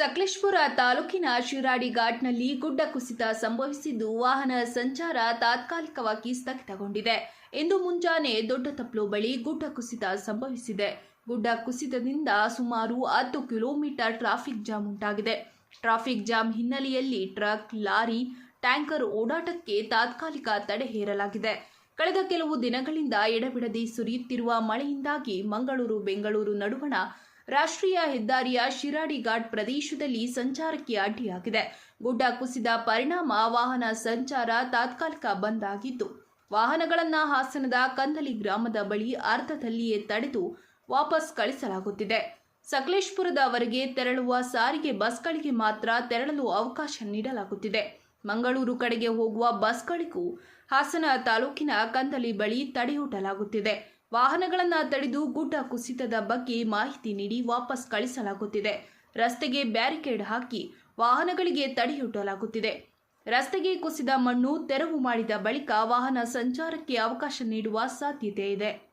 ಸಕಲೇಶ್ಪುರ ತಾಲೂಕಿನ ಶಿರಾಡಿ ಘಾಟ್ನಲ್ಲಿ ಗುಡ್ಡ ಕುಸಿತ ಸಂಭವಿಸಿದ್ದು ವಾಹನ ಸಂಚಾರ ತಾತ್ಕಾಲಿಕವಾಗಿ ಸ್ಥಗಿತಗೊಂಡಿದೆ. ಇಂದು ಮುಂಜಾನೆ ದೊಡ್ಡ ತಪ್ಪಲು ಬಳಿ ಗುಡ್ಡ ಕುಸಿತ ಸಂಭವಿಸಿದೆ. ಗುಡ್ಡ ಕುಸಿತದಿಂದ ಸುಮಾರು ಹತ್ತು ಕಿಲೋಮೀಟರ್ ಟ್ರಾಫಿಕ್ ಜಾಮ್ ಉಂಟಾಗಿದೆ. ಟ್ರಾಫಿಕ್ ಜಾಮ್ ಹಿನ್ನೆಲೆಯಲ್ಲಿ ಟ್ರಕ್, ಲಾರಿ, ಟ್ಯಾಂಕರ್ ಓಡಾಟಕ್ಕೆ ತಾತ್ಕಾಲಿಕ ತಡೆ ಹೇರಲಾಗಿದೆ. ಕಳೆದ ಕೆಲವು ದಿನಗಳಿಂದ ಎಡಬಿಡದೆ ಸುರಿಯುತ್ತಿರುವ ಮಳೆಯಿಂದಾಗಿ ಮಂಗಳೂರು, ಬೆಂಗಳೂರು ನಡುವಣ ರಾಷ್ಟ್ರೀಯ ಹೆದ್ದಾರಿಯ ಶಿರಾಡಿ ಘಾಟ್ ಪ್ರದೇಶದಲ್ಲಿ ಸಂಚಾರಕ್ಕೆ ಅಡ್ಡಿಯಾಗಿದೆ. ಗುಡ್ಡ ಕುಸಿದ ಪರಿಣಾಮ ವಾಹನ ಸಂಚಾರ ತಾತ್ಕಾಲಿಕ ಬಂದ್ ಆಗಿದ್ದು, ವಾಹನಗಳನ್ನು ಹಾಸನದ ಕಂದಲಿ ಗ್ರಾಮದ ಬಳಿ ಅರ್ಧದಲ್ಲಿಯೇ ತಡೆದು ವಾಪಸ್ ಕಳಿಸಲಾಗುತ್ತಿದೆ. ಸಕಲೇಶ್ಪುರದವರೆಗೆ ತೆರಳುವ ಸಾರಿಗೆ ಬಸ್ಗಳಿಗೆ ಮಾತ್ರ ತೆರಳಲು ಅವಕಾಶ ನೀಡಲಾಗುತ್ತಿದೆ. ಮಂಗಳೂರು ಕಡೆಗೆ ಹೋಗುವ ಬಸ್ಗಳಿಗೂ ಹಾಸನ ತಾಲೂಕಿನ ಕಂದಲಿ ಬಳಿ ತಡೆಯೂಟಲಾಗುತ್ತಿದೆ. ವಾಹನಗಳನ್ನು ತಡೆದು ಗುಡ್ಡ ಕುಸಿತದ ಬಗ್ಗೆ ಮಾಹಿತಿ ನೀಡಿ ವಾಪಸ್ ಕಳಿಸಲಾಗುತ್ತಿದೆ. ರಸ್ತೆಗೆ ಬ್ಯಾರಿಕೇಡ್ ಹಾಕಿ ವಾಹನಗಳಿಗೆ ತಡೆಯೂಟಲಾಗುತ್ತಿದೆ ರಸ್ತೆಗೆ ಕುಸಿದ ಮಣ್ಣು ತೆರವು ಮಾಡಿದ ಬಳಿಕ ವಾಹನ ಸಂಚಾರಕ್ಕೆ ಅವಕಾಶ ನೀಡುವ ಸಾಧ್ಯತೆ ಇದೆ.